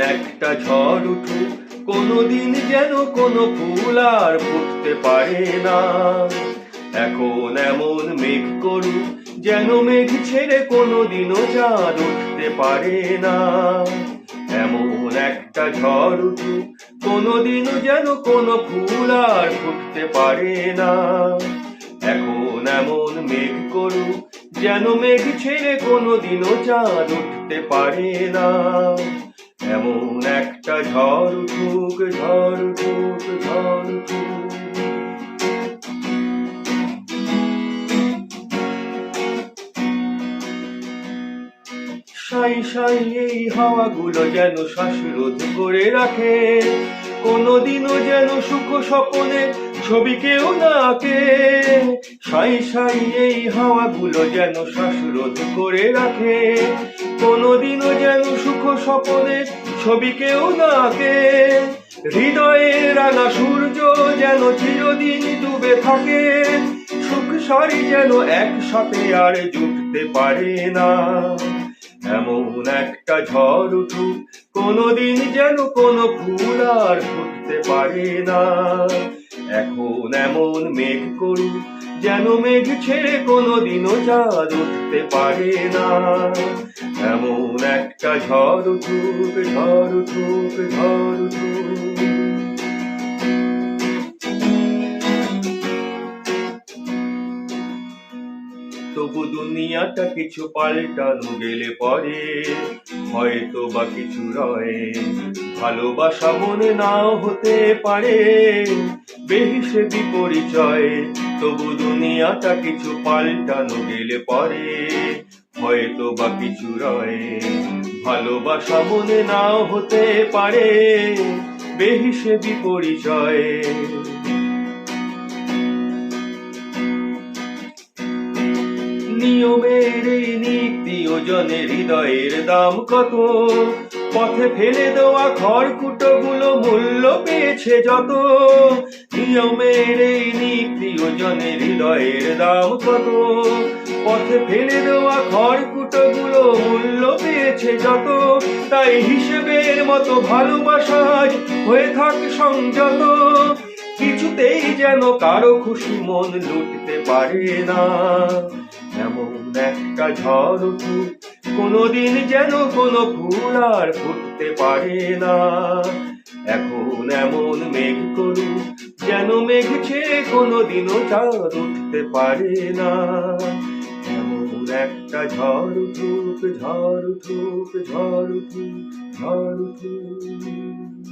একটা ঝড় উঠুক, কোনোদিন যেন কোনো ফুল আর ফুটতে পারে না। এখন এমন মেঘ করুক, যেন মেঘ ছেড়ে কোনোদিনও চাঁদ উঠতে পারে না। এমন একটা ঝড় উঠুক, কোনোদিনও যেন কোনো ফুল আর ফুটতে পারে না। এখন এমন মেঘ করুক, যেন মেঘ ছেড়ে কোনোদিনও চাঁদ উঠতে পারে না। এমন একটা ঝড় উঠুক ঝড় উঠুক ঝড় উঠুক সাই সাই, এই হাওয়াগুলো যেন শ্বাসরোধ করে রাখে, কোনোদিনও যেন সুখ স্বপনে ছবি কেউ না আঁকে। সাই সাই, এই হাওয়াগুলো যেন শ্বাসরোধ করে রাখে কোনোদিনও যেন সুখ স্বপনে ছবি কেউ না আঁকে হৃদয়ে রাঙা সূর্য যেন চিরদিন ডুবে থাকে। সুখ সারি যেন একসাথে আর জুটতে পারে না। এমন একটা ঝড় উঠুক, কোনোদিন যেন কোনো ফুল আর ফুটতে পারে না। এখন এমন মেঘ করুক যেন মেঘ ছেড়ে কোনো দিনও চাঁদ উঠতে পারে না। এমন একটা ঝড় উঠুক ঝড় উঠুক ঝড় উঠুক। তবু দুনিয়াটা কিছু পাল্টানো গেলে পরে হয়তো বা কিছু রয়ে। ভালোবাসা মনে নাও হতে পারে, বেহিসে বিপরিচয়। তবু দুনিয়াটা কিছু পাল্টানো গেলে পরে হয়তো বা কিছু রয়ে। ভালোবাসা মনে নাও হতে পারে, বেহিসে বিপরিচয়। নিয়মের এই নীতি ওজনের হৃদয়ের দাম কত? পথে ফেলে দেওয়া খড়কুটো গুলো মূল্য পেয়েছে যত? নিয়মের এই নীতি ওজনের হৃদয়ের দাম কত? পথে ফেলে দেওয়া খড়কুটো গুলো মূল্য পেয়েছে যত? তাই হিসেবের মতো ভালোবাসা হয়ে থাক সংযত। কিছুতেই যেন কারও খুশি মন লুটতে পারে না। এমন একটা ঝড় উঠুক, কোনোদিন যেন কোনো ফুল আর ফুটতে পারে না। এখন এমন মেঘ করুক, যেন মেঘ ছেড়ে কোনোদিনও চাঁদ উঠতে পারে না। এমন একটা ঝড় উঠুক ঝড় উঠুক ঝড় উঠুক ঝড় উঠুক।